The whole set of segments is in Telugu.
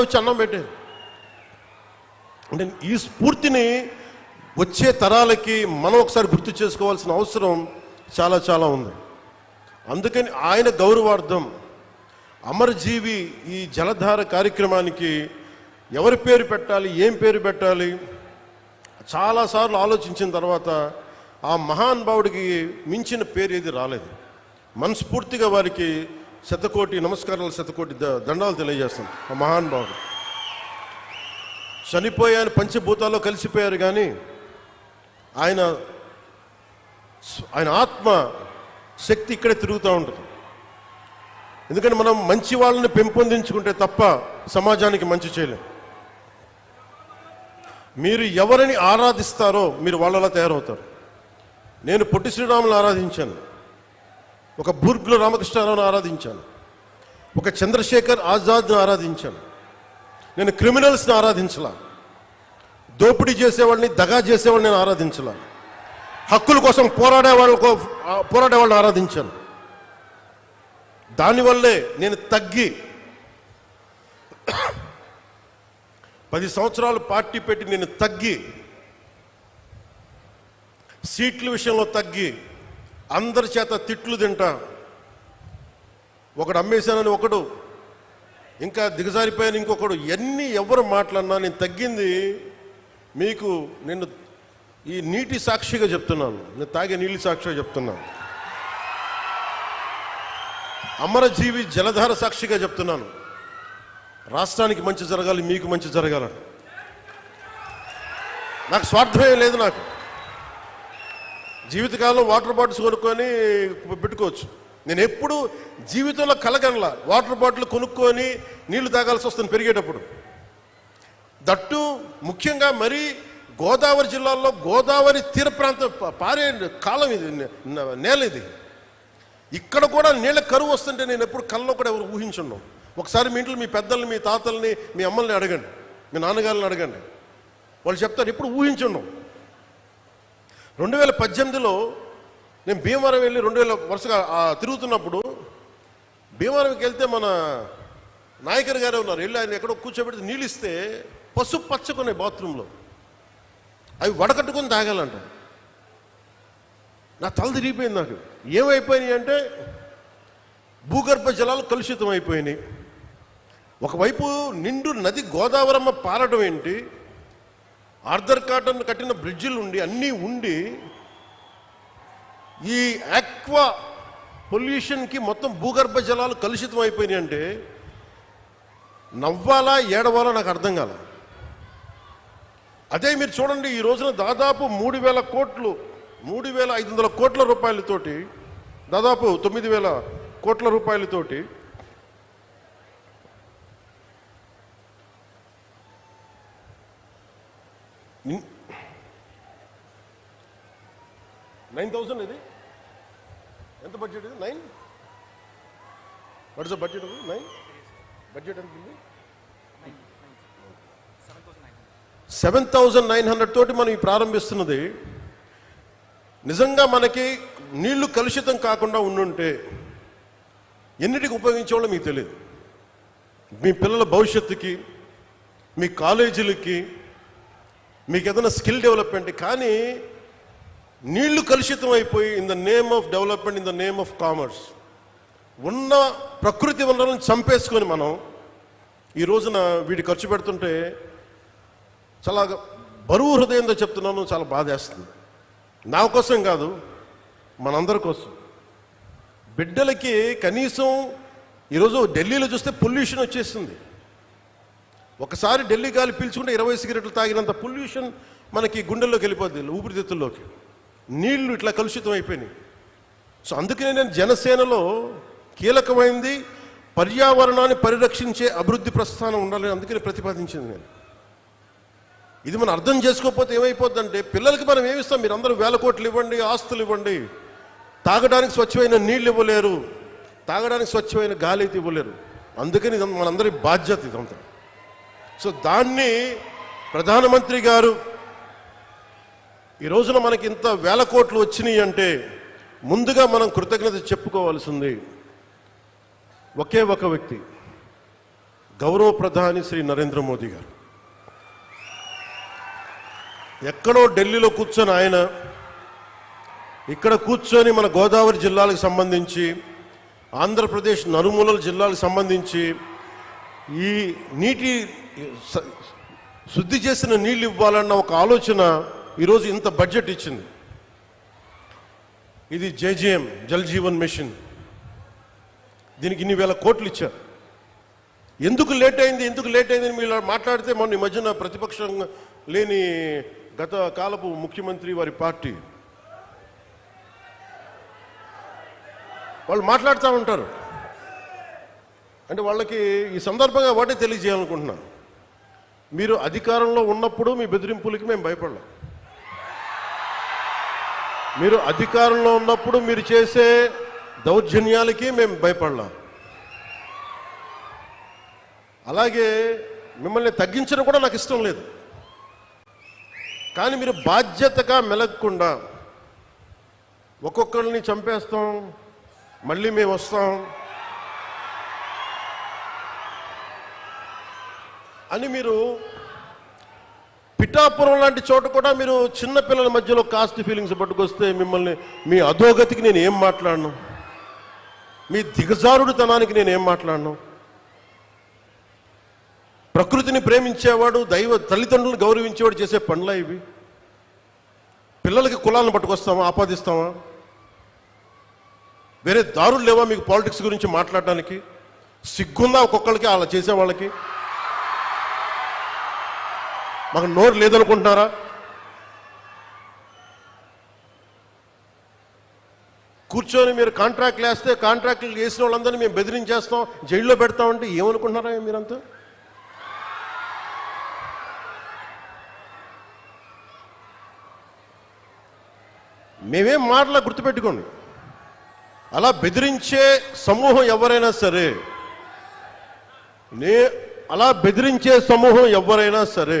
వచ్చి అన్నం పెట్టారు అంటే ఈ స్ఫూర్తిని వచ్చే తరాలకి మనం ఒకసారి గుర్తు చేసుకోవాల్సిన అవసరం చాలా చాలా ఉంది. అందుకని ఆయన గౌరవార్థం అమరజీవి ఈ జలధార కార్యక్రమానికి ఎవరి పేరు పెట్టాలి ఏం పేరు పెట్టాలి చాలాసార్లు ఆలోచించిన తర్వాత ఆ మహానుభావుడికి మించిన పేరు ఏది రాలేదు. మనస్ఫూర్తిగా వారికి శతకోటి నమస్కారాలు శతకోటి ద- దండాలు తెలియజేస్తాం ఆ మహానుభావుడు చనిపోయాను పంచభూతాల్లో కలిసిపోయారు కానీ ఆయన ఆయన ఆత్మ శక్తి ఇక్కడే తిరుగుతూ ఉంటుంది. ఎందుకంటే మనం మంచి వాళ్ళని పెంపొందించుకుంటే తప్ప సమాజానికి మంచి చేయలేం. మీరు ఎవరిని ఆరాధిస్తారో మీరు వాళ్ళలా తయారవుతారు. నేను పొట్టి శ్రీరాములు ఆరాధించాను. ఒక బూర్గుల రామకృష్ణారావును ఆరాధించాను. ఒక చంద్రశేఖర్ ఆజాద్ను ఆరాధించాను. నేను క్రిమినల్స్ని ఆరాధించలా. దోపిడీ చేసేవాడిని దగా చేసేవాడిని నేను ఆరాధించలా. హక్కుల కోసం పోరాడే వాళ్ళకు పోరాడే వాళ్ళని ఆరాధించాను. దానివల్లే నేను తగ్గి పది సంవత్సరాలు పార్టీ పెట్టి నేను తగ్గి సీట్ల విషయంలో తగ్గి అందరి చేత తిట్లు తింటా. ఒకడు అమ్మేశానని ఒకడు ఇంకా దిగజారిపోయాను ఇంకొకడు ఎన్ని ఎవరు మాట్లాడినా నేను తగ్గింది మీకు నేను ఈ నీటి సాక్షిగా చెప్తున్నాను. నేను తాగే నీళ్ళు సాక్షిగా చెప్తున్నాను. అమరజీవి జలధార సాక్షిగా చెప్తున్నాను. రాష్ట్రానికి మంచి జరగాలి మీకు మంచి జరగాలని. నాకు స్వార్థమే లేదు నాకు. జీవితకాలంలో వాటర్ బాటిల్స్ కొనుక్కొని పెట్టుకోవచ్చు. నేను ఎప్పుడు జీవితంలో కలగనలా వాటర్ బాటిల్ కొనుక్కొని నీళ్ళు తాగాల్సి వస్తుంది పెరిగేటప్పుడు. దట్టు ముఖ్యంగా మరి గోదావరి జిల్లాలో గోదావరి తీర ప్రాంతం పారే కాలం ఇది నే- నేల ఇది. ఇక్కడ కూడా నీళ్ళ కరువు వస్తుంటే నేను ఎప్పుడు కళ్ళలో కూడా ఎవరు ఊహించున్నాం ఒకసారి మీ ఇంట్లో మీ పెద్దల్ని మీ తాతల్ని మీ అమ్మల్ని అడగండి. మీ నాన్నగారిని అడగండి. వాళ్ళు చెప్తారు ఎప్పుడు ఊహించున్నాం రెండు వేల పద్దెనిమిదిలో నేను భీమవరం వెళ్ళి రెండు వేల వరుసగా తిరుగుతున్నప్పుడు భీమవరంకి వెళ్తే మన నాయకర్ గారే ఉన్నారు. వెళ్ళి ఆయన ఎక్కడో కూర్చోబెడితే నీళ్ళు ఇస్తే పసుపు పచ్చకున్నాయి బాత్రూంలో. అవి వడకట్టుకొని తాగాలంట. నా తల తిరిగిపోయింది నాకు. ఏమైపోయినాయి అంటే భూగర్భ జలాలు కలుషితం అయిపోయినాయి ఒకవైపు నిండు నది గోదావరమ్మ పారడం ఏంటి? ఆర్థర్ కాటన్ కట్టిన బ్రిడ్జిలు ఉండి అన్నీ ఉండి ఈ ఆక్వా పొల్యూషన్కి మొత్తం భూగర్భ జలాలు కలుషితం అయిపోయినాయి అంటే నవ్వాలా ఏడవాలా నాకు అర్థం కాల. అదే మీరు చూడండి ఈ రోజున దాదాపు మూడు వేల కోట్లు మూడు వేల ఐదు వందల కోట్ల రూపాయలతోటి దాదాపు తొమ్మిది వేల కోట్ల రూపాయలతోటి నైన్ థౌసండ్ ఇది. ఎంత బడ్జెట్ ఇది? Nine what is the budget nine budget ఎంత ఉంది? సెవెన్ థౌజండ్ నైన్ హండ్రెడ్ తోటి మనం ప్రారంభిస్తున్నది. నిజంగా మనకి నీళ్ళు కలుషితం కాకుండా ఉండుంటే ఎన్నిటికి ఉపయోగించేవాళ్ళో మీకు తెలియదు. మీ పిల్లల భవిష్యత్తుకి మీ కాలేజీలకి మీకు ఏదైనా స్కిల్ డెవలప్మెంట్ కానీ నీళ్ళు కలుషితం అయిపోయి in the name of development in the name of commerce ఉన్న ప్రకృతి వనరులను చంపేసుకొని మనం ఈ రోజున వీడి ఖర్చు పెడుతుంటే చాలా బరువు హృదయంతో చెప్తున్నాను చాలా బాధేస్తుంది నా కోసం కాదు మనందరి కోసం. బిడ్డలకి కనీసం ఈరోజు ఢిల్లీలో చూస్తే పొల్యూషన్ వచ్చేస్తుంది ఒకసారి ఢిల్లీ గాలి పీల్చుకుంటే ఇరవై సిగరెట్లు తాగినంత పొల్యూషన్ మనకి గుండెల్లోకి వెళ్ళిపోద్ది ఊపిరితిత్తుల్లోకి. నీళ్ళు ఇట్లా కలుషితం అయిపోయినాయి. సో అందుకనే నేను జనసేనలో కీలకమైంది పర్యావరణాన్ని పరిరక్షించే అభివృద్ధి ప్రస్థానం ఉండాలని అందుకని ప్రతిపాదించింది నేను. ఇది మనం అర్థం చేసుకోకపోతే ఏమైపోద్దంటే పిల్లలకి మనం ఏమిస్తాం మీరు అందరూ వేల కోట్లు ఇవ్వండి ఆస్తులు ఇవ్వండి. తాగడానికి స్వచ్ఛమైన నీళ్ళు ఇవ్వలేరు. తాగడానికి స్వచ్ఛమైన గాలి అయితే ఇవ్వలేరు. అందుకని మనందరి బాధ్యత ఇదంతా. సో దాన్ని ప్రధానమంత్రి గారు ఈ రోజున మనకి ఇంత వేల కోట్లు వచ్చినాయి అంటే ముందుగా మనం కృతజ్ఞత చెప్పుకోవాల్సింది ఒకే ఒక వ్యక్తి గౌరవ ప్రధాని శ్రీ నరేంద్ర మోదీ గారు. ఎక్కడో ఢిల్లీలో కూర్చొని ఆయన ఇక్కడ కూర్చొని మన గోదావరి జిల్లాలకు సంబంధించి ఆంధ్రప్రదేశ్ నలుమూలల జిల్లాలకు సంబంధించి ఈ నీటి శుద్ధి చేసిన నీళ్ళు ఇవ్వాలన్న ఒక ఆలోచన ఈరోజు ఇంత బడ్జెట్ ఇచ్చింది. ఇది జేజేఎం జల్ జీవన్ మిషన్. దీనికి ఇన్ని వేల కోట్లు ఇచ్చారు. ఎందుకు లేట్ అయింది ఎందుకు లేట్ అయింది మీరు మాట్లాడితే మొన్న ఈ మధ్యన ప్రతిపక్షం లేని గత కాలపు ముఖ్యమంత్రి వారి పార్టీ. వాళ్ళు మాట్లాడుతూ ఉంటారు. అంటే వాళ్ళకి ఈ సందర్భంగా వాటే తెలియజేయాలనుకుంటున్నా మీరు అధికారంలో ఉన్నప్పుడు మీ బెదిరింపులకి మేము భయపడలేం. మీరు అధికారంలో ఉన్నప్పుడు మీరు చేసే దౌర్జన్యాలకి మేము భయపడలాం. అలాగే మిమ్మల్ని తగ్గించడం కూడా నాకు ఇష్టం లేదు. కానీ మీరు బాధ్యతగా మెలగకుండా ఒక్కొక్కరిని చంపేస్తాం మళ్ళీ మేము వస్తాం అని మీరు పిఠాపురం లాంటి చోట కూడా మీరు చిన్న పిల్లల మధ్యలో కాస్ట్ ఫీలింగ్స్ పట్టుకొస్తే మిమ్మల్ని మీ అధోగతికి నేను ఏం మాట్లాడను? మీ దిగజారుడుతనానికి నేను ఏం మాట్లాడను? ప్రకృతిని ప్రేమించేవాడు దైవ తల్లిదండ్రులను గౌరవించేవాడు చేసే పనులా ఇవి? పిల్లలకి కులాలను పట్టుకొస్తామా? ఆపాదిస్తామా? వేరే దారులు లేవా మీకు పాలిటిక్స్ గురించి మాట్లాడడానికి? సిగ్గుందా ఒక్కొక్కరికి అలా చేసే వాళ్ళకి మాకు నోరు లేదనుకుంటున్నారా? కూర్చొని మీరు కాంట్రాక్ట్లు వేస్తే కాంట్రాక్ట్లు వేసిన వాళ్ళందరినీ మేము బెదిరించేస్తాం జైల్లో పెడతామంటే ఏమనుకుంటున్నారా మీరంతా? మేమేం మాటలా గుర్తుపెట్టుకోండి. అలా బెదిరించే సమూహం ఎవరైనా సరే నే అలా బెదిరించే సమూహం ఎవరైనా సరే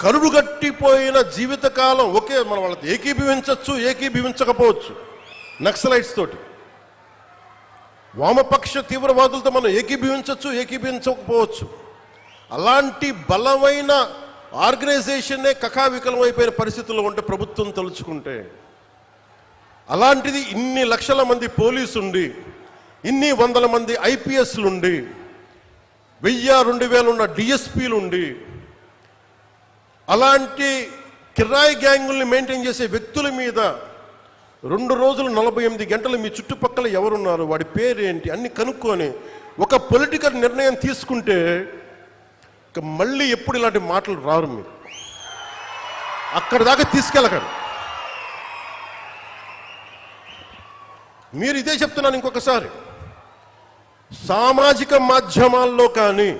కరుడుగట్టిపోయిన జీవితకాలం ఒకే మనం వాళ్ళతో ఏకీభవించవచ్చు ఏకీభవించకపోవచ్చు. నక్సలైట్స్ తోటి. వామపక్ష తీవ్రవాదులతో మనం ఏకీభవించవచ్చు ఏకీభవించకపోవచ్చు. అలాంటి బలమైన ఆర్గనైజేషన్నే కకావికలం అయిపోయిన పరిస్థితుల్లో ఉంటే ప్రభుత్వం తలుచుకుంటే అలాంటిది ఇన్ని లక్షల మంది పోలీసుండి ఇన్ని వందల మంది ఐపీఎస్లు ఉండి వెయ్యి రెండు వేలు ఉన్న డిఎస్పీలు ఉండి అలాంటి కిరాయి గ్యాంగుల్ని మెయింటైన్ చేసే వ్యక్తుల మీద రెండు రోజులు నలభై ఎనిమిది గంటలు మీ చుట్టుపక్కల ఎవరున్నారు? వాడి పేరేంటి? అన్ని కనుక్కొని ఒక పొలిటికల్ నిర్ణయం తీసుకుంటే ఇక మళ్ళీ ఎప్పుడు ఇలాంటి మాటలు రారు మీరు. అక్కడి దాకా తీసుకెళ్ళకండి. మీరు ఇదే చెప్తున్నాను ఇంకొకసారి. సామాజిక మాధ్యమాల్లో కానీ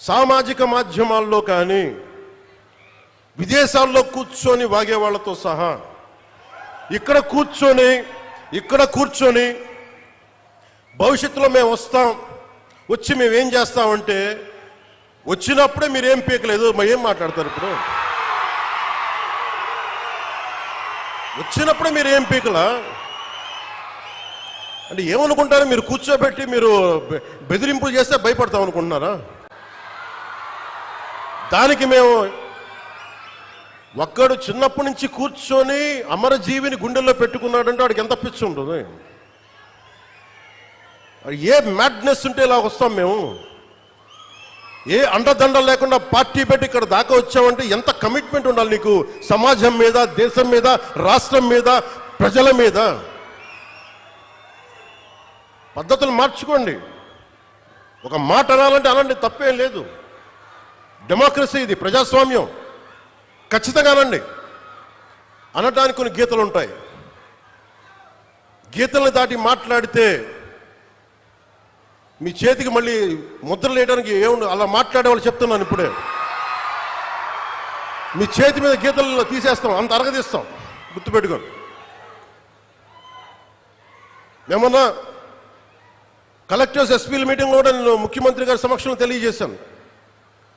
సామాజిక మాధ్యమాల్లో కానీ విదేశాల్లో కూర్చొని వాగే వాళ్ళతో సహా ఇక్కడ కూర్చొని ఇక్కడ కూర్చొని భవిష్యత్తులో మేము వస్తాం వచ్చి మేము ఏం చేస్తామంటే వచ్చినప్పుడే మీరు ఏం పీకలేదు మరి ఏం మాట్లాడతారు ఇప్పుడు? వచ్చినప్పుడే మీరు ఏం పీకలా? అంటే ఏమనుకుంటారు? మీరు కూర్చోబెట్టి మీరు బెదిరింపులు చేస్తే భయపడతాం అనుకుంటున్నారా? దానికి మేము ఒక్కడు చిన్నప్పటి నుంచి కూర్చొని అమరజీవిని గుండెల్లో పెట్టుకున్నాడంటే వాడికి ఎంత పిచ్చి ఉంటుంది? ఏ మ్యాడ్నెస్ ఉంటే ఇలా వస్తాం మేము? ఏ అండదండ లేకుండా పార్టీ పెట్టి ఇక్కడ దాకా వచ్చామంటే ఎంత కమిట్మెంట్ ఉండాలి నీకు? సమాజం మీద దేశం మీద రాష్ట్రం మీద ప్రజల మీద? పద్ధతులు మార్చుకోండి. ఒక మాట అనాలంటే అలాంటి తప్పేం లేదు. డెమోక్రసీ ఇది ప్రజాస్వామ్యం. ఖచ్చితంగా అనండి అనడానికి కొన్ని గీతలు ఉంటాయి గీతల్ని దాటి మాట్లాడితే మీ చేతికి మళ్ళీ ముద్ర వేయడానికి ఏముండదు అలా మాట్లాడే వాళ్ళు చెప్తున్నాను ఇప్పుడే. మీ చేతి మీద గీతలు తీసేస్తాం అంత అరగదీస్తాం. గుర్తుపెట్టుకోండి. మేమన్నా కలెక్టర్స్ ఎస్పీల మీటింగ్ కూడా నేను ముఖ్యమంత్రి గారి సమక్షంలో తెలియజేశాను.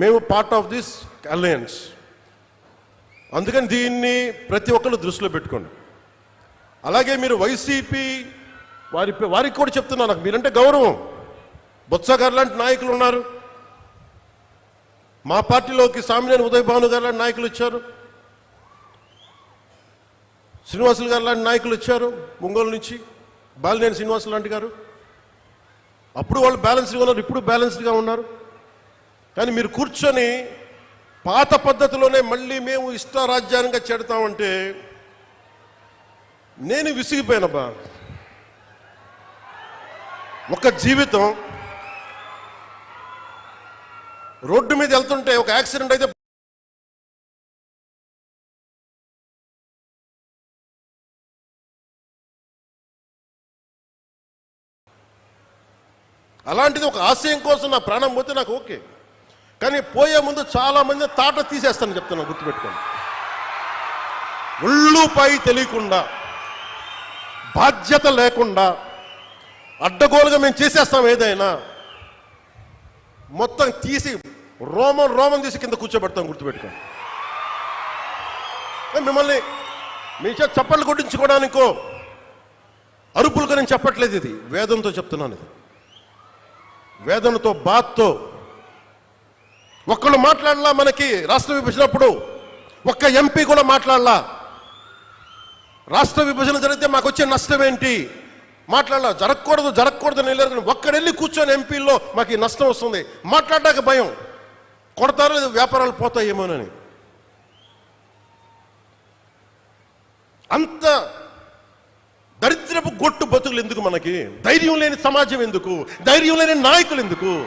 మేము పార్ట్ ఆఫ్ దిస్ అలయన్స్ అందుకని దీన్ని ప్రతి ఒక్కరు దృష్టిలో పెట్టుకోండి. అలాగే మీరు వైసీపీ వారి వారికి కూడా చెప్తున్నాను నాకు మీరంటే గౌరవం. బొత్స గారు లాంటి నాయకులు ఉన్నారు. మా పార్టీలోకి సామినేని ఉదయ్ భాను గారు లాంటి నాయకులు వచ్చారు. శ్రీనివాసులు గారు లాంటి నాయకులు వచ్చారు ముంగోలు నుంచి. బాలినేని శ్రీనివాసులు లాంటి గారు. అప్పుడు వాళ్ళు బ్యాలెన్స్డ్గా ఉన్నారు ఇప్పుడు బ్యాలెన్స్డ్గా ఉన్నారు. కానీ మీరు కూర్చొని పాత పద్ధతిలోనే మళ్ళీ మేము ఇష్టారాజ్యాంగంగా చెడతామంటే నేను విసిగిపోయానబ్బా. ఒక జీవితం రోడ్డు మీద వెళ్తుంటే ఒక యాక్సిడెంట్ అయితే అలాంటిది ఒక ఆశయం కోసం నా ప్రాణం పోతే నాకు ఓకే. కానీ పోయే ముందు చాలా మంది తాట తీసేస్తాను చెప్తున్నాను గుర్తుపెట్టుకోండి. ఒళ్ళుపై తెలియకుండా బాధ్యత లేకుండా అడ్డగోలుగా మేము చేసేస్తాం ఏదైనా మొత్తం తీసి రోమం రోమం తీసి కింద కూర్చోబెడతాం గుర్తుపెట్టుకోండి. మిమ్మల్ని మీ చేత చప్పట్లు కొట్టించుకోవడానికో అరుపులుగా నేను చెప్పట్లేదు ఇది. వేదంతో చెప్తున్నాను ఇది. వేదనతో బాత్తో ఒక్కళ్ళు మాట్లాడలా మనకి రాష్ట్ర విభజనప్పుడు. ఒక్క ఎంపీ కూడా మాట్లాడలా. రాష్ట్ర విభజన జరిగితే మాకు వచ్చే నష్టం ఏంటి? మాట్లాడలా. జరగకూడదు జరగకూడదు అని కానీ ఒక్కడెళ్ళి కూర్చొని ఎంపీల్లో మాకు ఈ నష్టం వస్తుంది. మాట్లాడడానికి భయం. కొడతారో లేదు వ్యాపారాలు పోతాయేమోనని. అంత దరిద్రపు గొట్టు బతుకులు ఎందుకు మనకి? ధైర్యం లేని సమాజం ఎందుకు? ధైర్యం లేని నాయకులు ఎందుకు?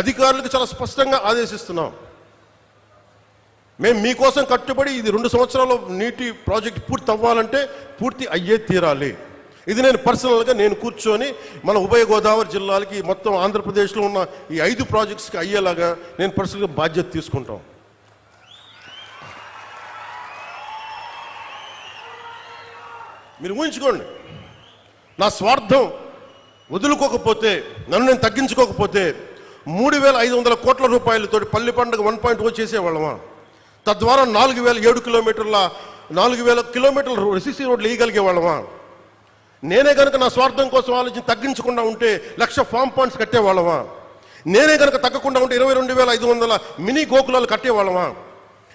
అధికారులకు చాలా స్పష్టంగా ఆదేశిస్తున్నాం. మేము మీకోసం కట్టుబడి ఇది రెండు సంవత్సరాలు నీటి ప్రాజెక్ట్ పూర్తి అవ్వాలంటే పూర్తి అయ్యే తీరాలి. ఇది నేను పర్సనల్గా నేను కూర్చొని మన ఉభయ గోదావరి జిల్లాలకి మొత్తం ఆంధ్రప్రదేశ్లో ఉన్న ఈ ఐదు ప్రాజెక్ట్స్కి అయ్యేలాగా నేను పర్సనల్గా బాధ్యత తీసుకుంటాం. మీరు ఊహించుకోండి. నా స్వార్థం వదులుకోకపోతే నన్ను నేను తగ్గించుకోకపోతే మూడు వేల ఐదు వందల కోట్ల రూపాయలతో పల్లి పండుగ వన్ పాయింట్ ఓ చేసేవాళ్ళమా? తద్వారా నాలుగు వేల ఏడు కిలోమీటర్ల నాలుగు వేల కిలోమీటర్ల సిసి రోడ్లు వేయగలిగే వాళ్ళమా నేనే కనుక నా స్వార్థం కోసం ఆలోచన తగ్గించకుండా ఉంటే లక్ష ఫామ్ పాయింట్స్ కట్టేవాళ్ళమా? నేనే కనుక తగ్గకుండా ఉంటే ఇరవై రెండు వేల ఐదు వందల మినీ గోకులాలు కట్టేవాళ్ళమా?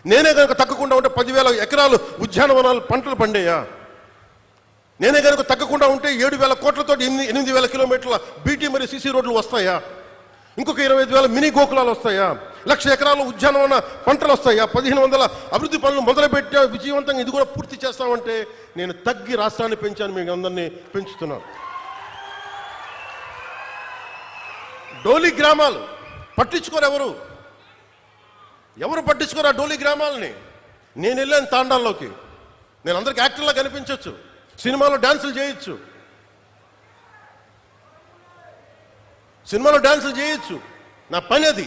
నేనే కనుక తగ్గకుండా ఉంటే పదివేల ఎకరాలు ఉద్యానవనాలు పంటలు పండేయా? నేనే కనుక తగ్గకుండా ఉంటే ఏడు వేల కోట్లతో ఎనిమిది ఎనిమిది వేల కిలోమీటర్ల బీటీ మరియు సీసీ రోడ్లు వస్తాయా? ఇంకొక ఇరవై ఐదు వేల మినీ గోకులాలు వస్తాయా? లక్ష ఎకరాల ఉద్యానవన పంటలు వస్తాయా? పదిహేను వందల అభివృద్ధి పనులు మొదలుపెట్టా విజయవంతంగా ఇది కూడా పూర్తి చేస్తామంటే నేను తగ్గి రాష్ట్రాన్ని పెంచాను మీకు అందరినీ పెంచుతున్నాను. డోలి గ్రామాలు పట్టించుకోరు ఎవరు? ఎవరు పట్టించుకోరు ఆ డోలి గ్రామాలని? నేను వెళ్ళాను తాండాల్లోకి. నేను అందరికి యాక్టర్లా కనిపించవచ్చు సినిమాలో డాన్సులు చేయొచ్చు. సినిమాలో డాన్సులు చేయొచ్చు. నా పని అది.